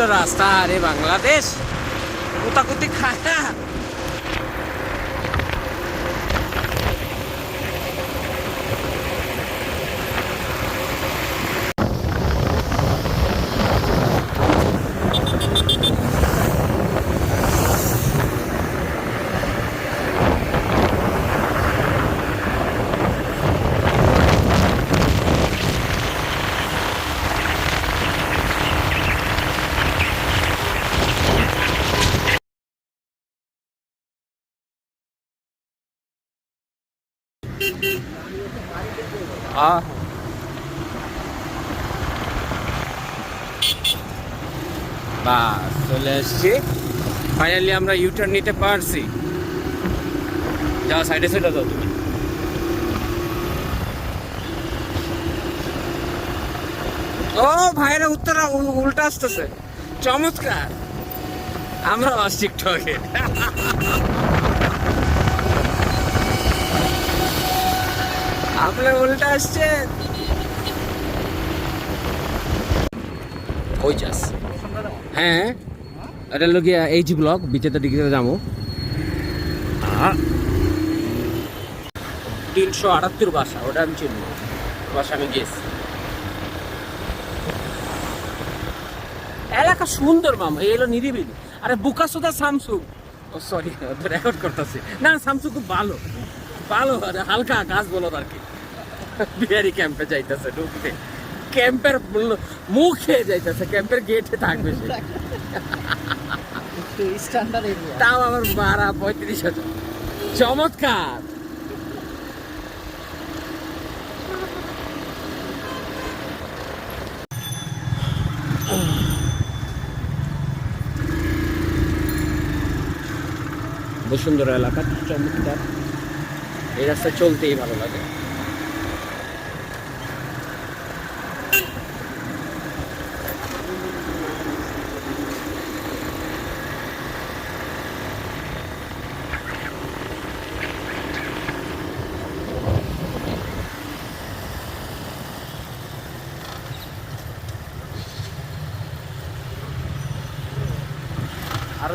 রাস্তা আরে বাংলাদেশ। কোথাকুতি খায় না। আহ বাস চলে এসছি। ফাইনালি আমরা ইউটার্ন নিতে পারছি। যাও সাইডে সেটা দাও তুমি। ও, ভাইরা উত্তরা উল্টা আসতেছে। চমৎকার। আমরা আসছি একটু আপনার উল্টা আসছে। ওই চাষ হ্যাঁ। এটা হলো গিয়া এইচ ব্লক বিচেতে দিকে যাব। তিনশো আটাত্তর বাসা ওটা আমি চিনব বাসা আমি গেছি। এলাকা সুন্দর মামা এই হলো নিরিবিলি। আরে বুকা সুদা স্যামসুং। ও সরি রেকর্ড করতেছি। না স্যামসুং খুব ভালো। ভালো আরে হালকা কাজ বলো আর কি। বিহারি ক্যাম্পে যাইতেছে ঢুকতে। ক্যাম্পের মুখ খেয়ে যাইতেছে ক্যাম্পের গেটে থাকবে সে। তাও আমার বারা পঁয়ত্রিশ হাজার। চমৎকার! বসুন্ধরা এলাকা চমৎকার। এই রাস্তায় চলতেই ভালো লাগে।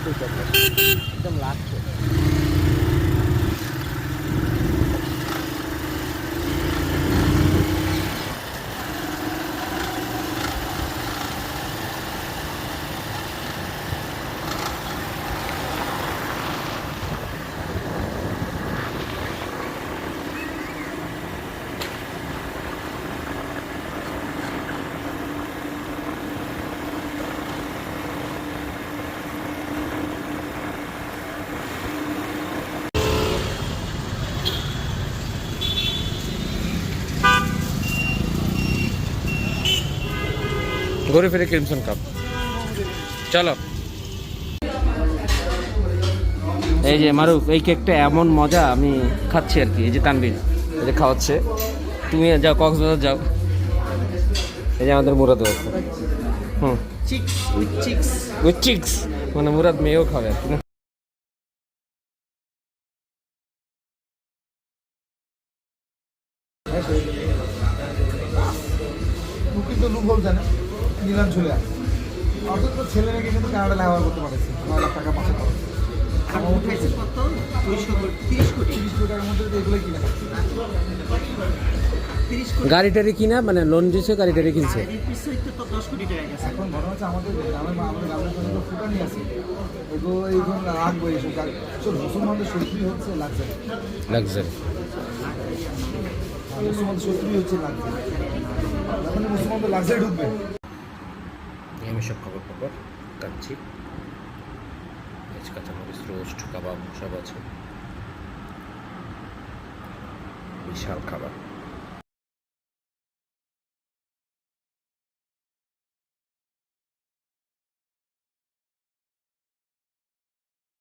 અડધું ચમચી એકદમ લાગશે ঘুরে ফিরে ক্রিমসন কাপ। চলো। এই যে মারুফ, এই কেকটা এমন মজা আমি খাচ্ছি আর কি, এই যে তানবির এই যে খাওয়াচ্ছে। তুমি যাও, কক্সবাজার যাও। এই যে আমাদের মুরাদ হুম। চিক্স মানে মুরাদ মেয়েও খাবে আর কি না। নিলাম চলে আসে। অথচ তো ছেলে মেয়েকে কিন্তু কানাডা ব্যবহার করতে পারছে নয় লাখ টাকা পাশে খরচ গাড়ি টাড়ি কিনা মানে লোন দিয়েছে গাড়ি টাড়ি কিনছে? এখন ঘটনা হচ্ছে আমাদের গ্রামের মা- আমাদের গ্রামের জন্য ফুটা নিয়ে এগুলো এইগুলো রাখব এইসব গাড়ি সব মুসলমানদের শত্রুই হচ্ছে মুসলমানদের শত্রুই হচ্ছে যখন মুসলমানদের লাক্সারি ঢুকবে। আমি সব খবর খবর কাচ্ছি কাঁচামরিচ রোস্ট কাবাব সব আছে। বিশাল খাবার।